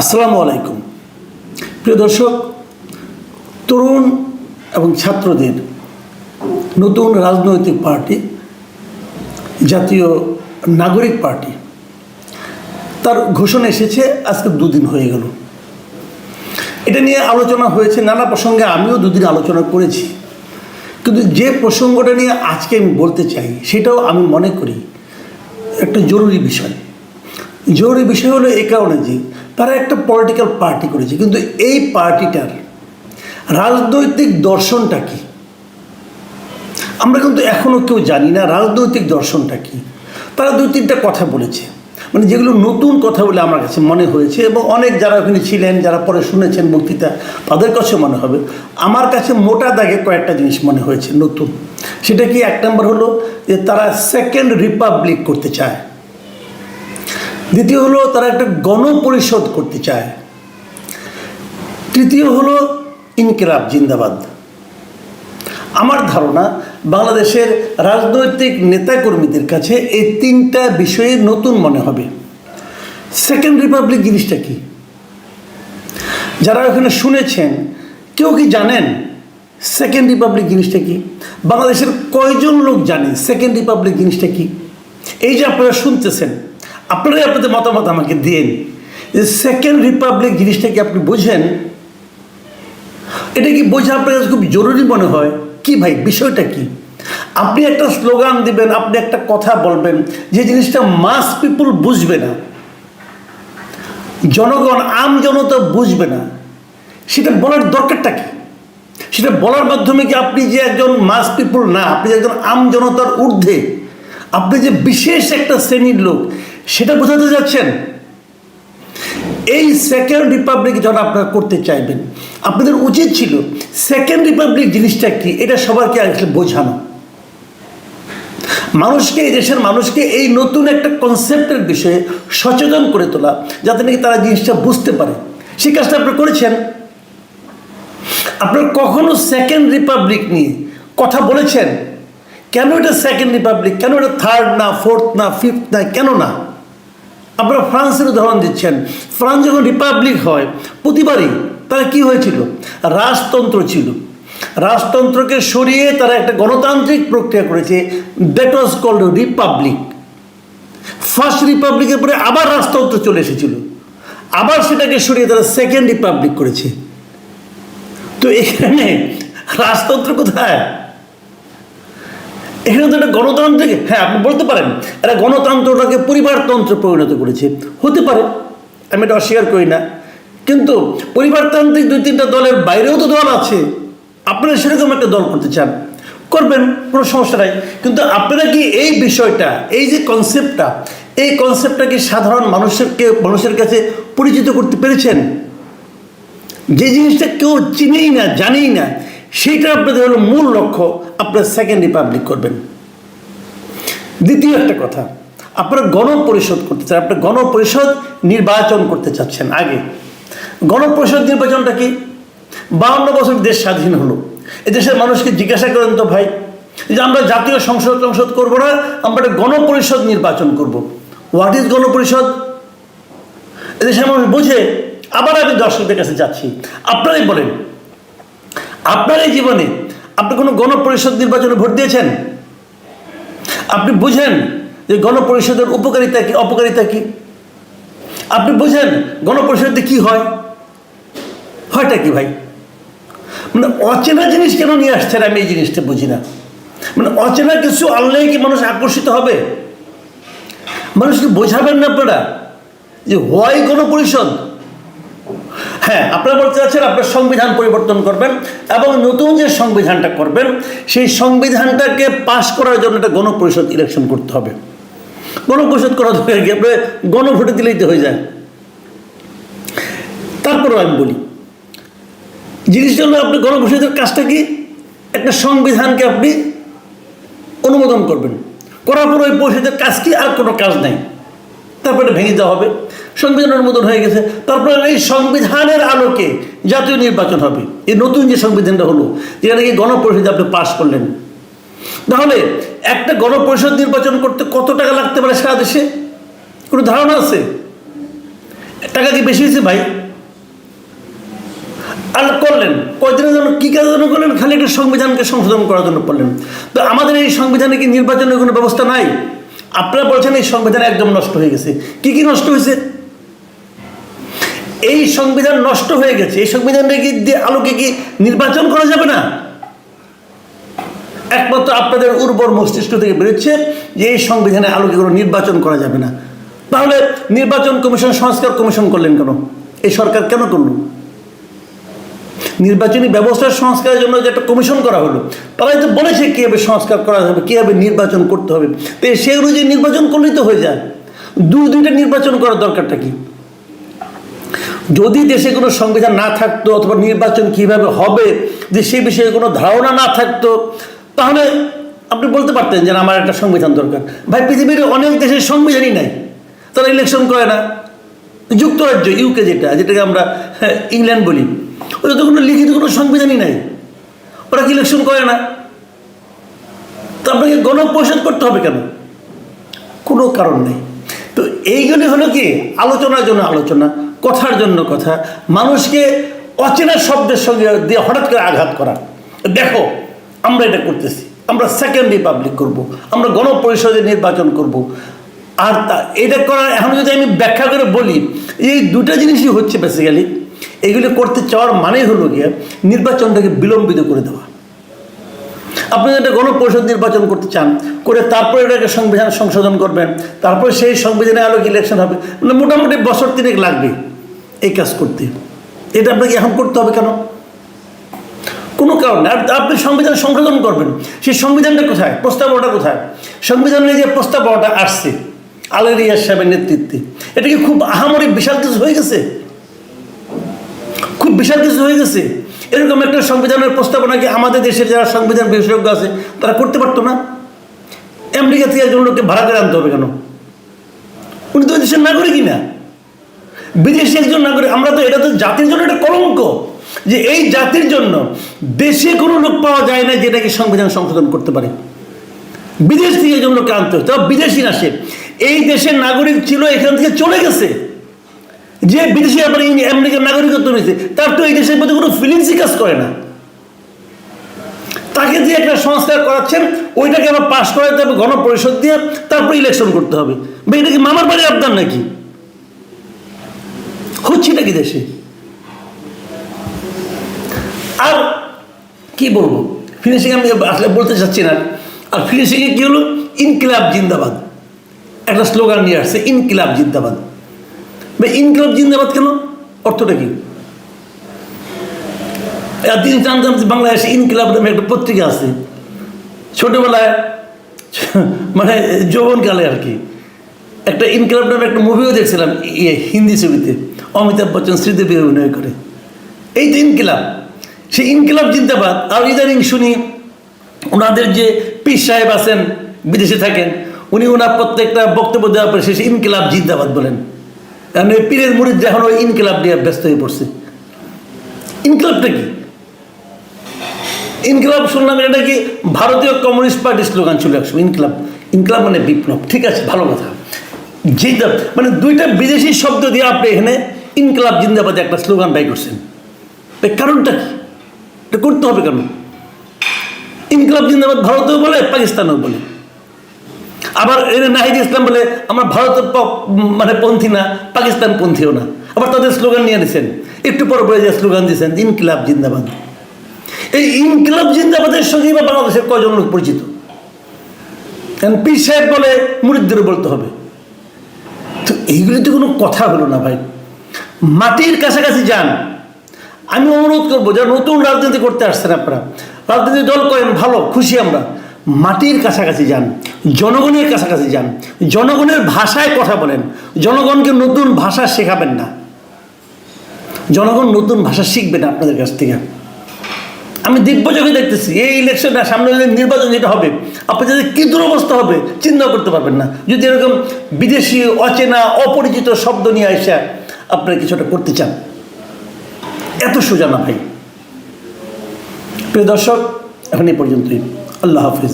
আসসালামু আলাইকুম। প্রিয় দর্শক, তরুণ এবং ছাত্রদের নতুন রাজনৈতিক পার্টি, জাতীয় নাগরিক পার্টি, তার ঘোষণা এসেছে, আজকে দুদিন হয়ে গেল। এটা নিয়ে আলোচনা হয়েছে, নানা প্রসঙ্গে আমিও দুদিন আলোচনা করেছি। কিন্তু যে প্রসঙ্গটা নিয়ে আজকে আমি বলতে চাই, সেটাও আমি মনে করি, একটা জরুরি বিষয়। জরুরি বিষয় হলো এই কারণে যে তারা একটা পলিটিক্যাল পার্টি করেছে। কিন্তু এই পার্টিটার রাজনৈতিক দর্শনটা কি? আমরা কিন্তু এখনও কেউ জানি না রাজনৈতিক দর্শনটা কি। তারা দুই তিনটা কথা বলেছে। মানে যেগুলো নতুন কথা বলে আমার কাছে মনে হয়েছে এবং অনেক যারা ওখানে ছিলেন, যারা পরে শুনেছেন বক্তৃতা, তাদের কাছে মনে হবে। আমার কাছে মোটা দাগে কয়েকটা জিনিস মনে হয়েছে নতুন। সেটা কি এক নম্বর হলো যে তারা সেকেন্ড রিপাবলিক করতে চায়। দ্বিতীয় হলো তারা একটা গণপরিষদ করতে চায়। তৃতীয় হলো ইনকিলাব, জিন্দাবাদ। আমার ধারণা বাংলাদেশের রাজনৈতিক নেতাকর্মীদের কাছে এই তিনটা বিষয়ে নতুন মনে হবে। সেকেন্ড রিপাবলিক জিনিসটা কি? যারা ওখানে শুনেছেন, কেউ কি জানেন সেকেন্ড রিপাবলিক জিনিসটা কি? বাংলাদেশের কয়জন লোক জানে সেকেন্ড রিপাবলিক জিনিসটা কি? এই যে আপনারা শুনতেছেন আপনারাই আপনাদের মতামত আমাকে দিন। যে সেকেন্ড রিপাবলিক জিনিসটা কি আপনি বোঝেন। এটা কি বোঝা আপনার কাছে খুব জরুরি মনে হয়? কি ভাই, বিষয়টা কি? আপনি একটা স্লোগান দিবেন, আপনি একটা কথা বলবেন, যে জিনিসটা মাস পিপুল বুঝবে না। জনগণ, আম জনতা বুঝবে না। সেটা বলার দরকারটা কি? সেটা বলার মাধ্যমে কি আপনি যে একজন মাস পিপুল না, আপনি যে একজন আম জনতার ঊর্ধ্বে, আপনি যে বিশেষ একটা শ্রেণির লোক সেটা বোঝাতে যাচ্ছেন। এই সেকেন্ড রিপাবলিক যখন আপনারা করতে চাইবেন, আপনাদের উচিত ছিল সেকেন্ড রিপাবলিক জিনিসটা কি? এটা সবাইকে আসলে বোঝানো। মানুষকে, এই দেশের মানুষকে এই নতুন একটা কনসেপ্টের বিষয়ে সচেতন করে তোলা, যাতে নাকি তারা জিনিসটা বুঝতে পারে। সেই কাজটা আপনারা করেছেন? আপনারা কখনো সেকেন্ড রিপাবলিক নিয়ে কথা বলেছেন? কেন এটা সেকেন্ড রিপাবলিক কেন এটা থার্ড না ফোর্থ না ফিফথ না, কেন না? আপনারা ফ্রান্সের উদাহরণ দিচ্ছেন। ফ্রান্স যখন রিপাবলিক হয়, প্রতিবারই তারা কি হয়েছিল? রাজতন্ত্র ছিল। রাজতন্ত্রকে সরিয়ে তারা একটা গণতান্ত্রিক প্রক্রিয়া করেছে that was called republic first রিপাবলিকের পরে আবার রাজতন্ত্র চলে এসেছিল। আবার সেটাকে সরিয়ে তারা সেকেন্ড রিপাবলিক করেছে। তো এখানে রাজতন্ত্র কোথায়? এখানে তো একটা গণতান্ত্রিক হ্যাঁ আপনি বলতে পারেন, এরা গণতন্ত্রটাকে পরিবারতন্ত্রে পরিণত করেছে। হতে পারে, আমি এটা অস্বীকার করি না। কিন্তু পরিবারতান্ত্রিক দুই তিনটা দলের বাইরেও তো দল আছে। আপনারা সেরকম একটা দল করতে চান, করবেন, কোনো সমস্যা নাই। কিন্তু আপনারা কি এই বিষয়টা, এই যে কনসেপ্টটা এই কনসেপ্টটা কি সাধারণ মানুষেরকে মানুষের কাছে পরিচিত করতে পেরেছেন? যে জিনিসটা কেউ চিনেই না, জানেই না সেইটা আপনাদের হলো মূল লক্ষ্য, আপনার সেকেন্ড রিপাবলিক করবেন। দ্বিতীয় একটা কথা, আপনারা গণপরিষদ করতে চান, আপনার গণপরিষদ নির্বাচন করতে চাচ্ছেন আগে। গণপরিষদ নির্বাচনটা কি? বাউন্ন বছর দেশ স্বাধীন হলো। এদেশের মানুষকে জিজ্ঞাসা করেন তো ভাই, যে আমরা জাতীয় সংসদ সংসদ করব না, আমরা গণপরিষদ নির্বাচন করব। হোয়াট ইজ গণপরিষদ? এদেশের মানুষ বুঝে, আবার আমি দর্শকদের কাছে যাচ্ছি। আপনারাই বলেন আপনার এই জীবনে আপনি কোনো গণপরিষদ নির্বাচনে ভোট দিয়েছেন? আপনি বুঝেন যে গণপরিষদের উপকারিতা কি, অপকারিতা কি? আপনি বুঝেন গণপরিষদে কি হয়? হয়টা কি ভাই? মানে অচেনা জিনিস কেন নিয়ে আসছেন আমি এই জিনিসটা বুঝি না। মানে অচেনা কিছু আনলেই কি মানুষ আকর্ষিত হবে? মানুষকে বোঝাবেন না আপনারা যে হয় গণপরিষদ? হ্যাঁ আপনারা বলতে চাচ্ছেন আপনার সংবিধান পরিবর্তন করবেন এবং নতুন যে সংবিধানটা করবেন, সেই সংবিধানটাকে পাশ করার জন্য একটা গণপরিষদ ইলেকশন করতে হবে। গণপরিষদ করা দরকার কি? আপনার গণভোটে দিলেই তো হয়ে যায়। তারপরেও আমি বলি, জিনিসটা হলো আপনি গণপরিষদের কাজটা কি? একটা সংবিধানকে আপনি অনুমোদন করবেন। করার পর ওই পরিষদের কাজ কি? আর কোনো কাজ নাই। তারপরে ভেঙে দেওয়া হবে। সংবিধান অনুমোদন হয়ে গেছে। তারপরে এই সংবিধানের আলোকে জাতীয় নির্বাচন হবে। এই নতুন যে সংবিধানটা হলো, যেটা নাকি গণপরিষদে আপনি পাশ করলেন। তাহলে একটা গণপরিষদ নির্বাচন করতে কত টাকা লাগতে পারে সারা দেশে? কোনো ধারণা আছে? টাকা কি বেশি হয়েছে ভাই? আর করলেন। কয়দিনের জন্য, কী কাজের জন্য করলেন? খালি একটা সংবিধানকে সংশোধন করার জন্য করলেন। তো আমাদের এই সংবিধানে কি নির্বাচনের কোনো ব্যবস্থা নাই? আপনারা বলছেন এই সংবিধান একদম নষ্ট হয়ে গেছে। কি কি নষ্ট হয়েছে? এই সংবিধান নষ্ট হয়ে গেছে। এই সংবিধানটা কি দিয়ে আলোকে কি নির্বাচন করা যাবে না? একমাত্র আপনাদের উর্বর মস্তিষ্ক থেকে বেরোচ্ছে যে এই সংবিধানে আলোকে কোনো নির্বাচন করা যাবে না। তাহলে নির্বাচন কমিশন, সংস্কার কমিশন করলেন কেন? এই সরকার কেন করল? নির্বাচনী ব্যবস্থার সংস্কারের জন্য যে একটা কমিশন করা হলো তারাই তো বলেছে কীভাবে সংস্কার করা হবে, কীভাবে নির্বাচন করতে হবে। তো সেই অনুযায়ী নির্বাচন করলেই তো হয়ে যায়। দুই দুইটা নির্বাচন করার দরকারটা কি? যদি দেশে কোনো সংবিধান না থাকতো অথবা নির্বাচন কীভাবে হবে যে সেই বিষয়ে কোনো ধারণা না থাকতো, তাহলে আপনি বলতে পারতেন যে আমার একটা সংবিধান দরকার। ভাই, পৃথিবীর অনেক দেশের সংবিধানই নাই। তারা ইলেকশন করে না। যুক্তরাজ্য ইউকে যেটা, যেটাকে আমরা ইংল্যান্ড বলি। ওটা তো কোনো লিখিত কোনো সংবিধানই নাই ওরা কি ইলেকশন করে না তো আপনাকে গণপরিষদ করতে হবে কেন কোনো কারণ নেই তো এইগুলি হলো কি, আলোচনার জন্য আলোচনা, কথার জন্য কথা, মানুষকে অচেনা শব্দের সঙ্গে দিয়ে হঠাৎ করে আঘাত করা দেখো, আমরা এটা করতেছি, আমরা সেকেন্ড রিপাবলিক করব। আমরা গণপরিষদে নির্বাচন করব। আর তা, এটা করার, এখন যদি আমি ব্যাখ্যা করে বলি, এই দুটা জিনিসই হচ্ছে বেসিক্যালি এগুলি করতে চাওয়ার মানে হলো গিয়ে নির্বাচনটাকে বিলম্বিত করে দেওয়া। আপনি একটা গণপরিষদ নির্বাচন করতে চান, করে তারপরে এটাকে সংবিধান সংশোধন করবেন, তারপরে সেই সংবিধানে আলোক ইলেকশন হবে মানে মোটামুটি বছর তিনেক লাগবে এই কাজ করতে। এটা আপনাকে এখন করতে হবে কেন? কোনো কারণে। আর আপনি সংবিধান সংশোধন করবেন, সেই সংবিধানটা কোথায়? প্রস্তাবনাটা কোথায়? সংবিধানের যে প্রস্তাবনাটা আসছে, আলেরিয়া সাহেবের নেতৃত্বে, এটা কি খুব আহামরি বিশাল কিছু হয়ে গেছে? বিশাল কিছু হয়ে গেছে। এরকম একটা সংবিধানের প্রস্তাবনা কি আমাদের দেশের যারা সংবিধান বিশেষজ্ঞ আছে, তারা করতে পারতো না। আমেরিকা থেকে একজন লোককে ভাড়া করে আনতে হবে কেন? উনি তো দেশের নাগরিকই না। বিদেশি একজন নাগরিক, আমরা তো এটা তো জাতির জন্য একটা কলঙ্ক যে এই জাতির জন্য দেশে কোনো লোক পাওয়া যায় না যেটাকে সংবিধান সংশোধন করতে পারে। বিদেশ থেকে একজন লোককে আনতে তবে বিদেশি না সে। এই দেশের নাগরিক ছিল, এখান থেকে চলে গেছে। যে বিদেশি আপনার ইং- আমেরিকার নাগরিকত্ব নিয়েছে, তার তো এই দেশের প্রতি কোনো ফিলিংসই কাজ করে না। তাকে যে একটা সংস্কার করাচ্ছেন, ওইটাকে আবার পাশ করাতে হবে গণপরিষদ দিয়ে, তারপর ইলেকশন করতে হবে। ভাই, এটা কি মামার বাড়ির আবদার নাকি? হচ্ছে নাকি দেশে? আর কি বলব? ফিনিশিং আমি আসলে বলতে চাচ্ছি না। আর ফিনিশিংয়ে কী হলো? ইনকিলাব জিন্দাবাদ। একটা স্লোগান নিয়ে আসছে, ইনকিলাব জিন্দাবাদ। ইনকিলাব জিন্দাবাদ কেন? অর্থটা কি? একদিন জানতাম যে বাংলাদেশে ইনকিলাব নামে একটা পত্রিকা আছে। ছোটোবেলায় মানে যৌবনকালে আর কি, একটা ইনকিলাব নামে একটা মুভিও দেখছিলাম ইয়ে হিন্দি ছবিতে। অমিতাভ বচ্চন শ্রীদেবী অভিনয় করে। এই তো ইনকিলাব। সেই ইনকিলাব জিন্দাবাদ, আর ইদানিং শুনি ওনাদের যে পীর সাহেব আছেন, বিদেশে থাকেন, উনি ওনার প্রত্যেকটা বক্তব্য দেওয়ার পরে শেষে ইনকিলাব জিন্দাবাদ বলেন। কারণ ওই পীরের মুড়িদ এখন ওই ইনকিলাব নিয়ে ব্যস্ত হয়ে পড়ছে। ইনকিলাবটা কি? ইনকিলাব শুনলাম এটা কি ভারতীয় কমিউনিস্ট পার্টির স্লোগান ছিল একসময়, ইনকিলাব। ইনকিলাব মানে বিপ্লব, ঠিক আছে, ভালো কথা। জিন্দাব মানে দুইটা বিদেশি শব্দ দিয়ে আপনি এখানে ইনকিলাব জিন্দাবাদে একটা স্লোগান ব্যয় করছেন। কারণটা কি? এটা করতে হবে কেন? ইনকিলাব জিন্দাবাদ ভারতেও বলে, পাকিস্তানেও বলে। আবার এর নাহিদ ইসলাম বলে, আমরা ভারতের মানে পন্থী না, পাকিস্তান পন্থীও না। আবার তাদের স্লোগান নিয়ে নিয়েছেন একটু পর পরে যে স্লোগান দিয়েছেন, ইনকিলাব জিন্দাবাদ। এই ইনকিলাব জিন্দাবাদের সঙ্গে বা বাংলাদেশের কয়জন লোক পরিচিত? কারণ সাহেব বলে মুরিদদেরও বলতে হবে। তো এইগুলি তো কোনো কথা হলো না ভাই। মাটির কাছাকাছি যান। আমি অনুরোধ করব, যারা নতুন রাজনীতি করতে আসছেন আপনারা, রাজনীতি দল করেন, ভালো, খুশি আমরা। মাটির কাছাকাছি যান। জনগণের কাছাকাছি যান। জনগণের ভাষায় কথা বলেন। জনগণকে নতুন ভাষা শেখাবেন না। জনগণ নতুন ভাষা শিখবে না আপনাদের কাছ থেকে। আমি দিব্যযোগে দেখতেছি, এই ইলেকশনটা সামনে যদি নির্বাচন যেটা হবে, আপনি যদি কী দুরবস্থা হবে চিন্তা করতে পারবেন না। যদি এরকম বিদেশি, অচেনা, অপরিচিত শব্দ নিয়ে আসা আপনারা কিছুটা করতে চান, এত সোজা না ভাই। প্রিয় দর্শক, এখন এই পর্যন্তই। আল্লাহ হাফিজ।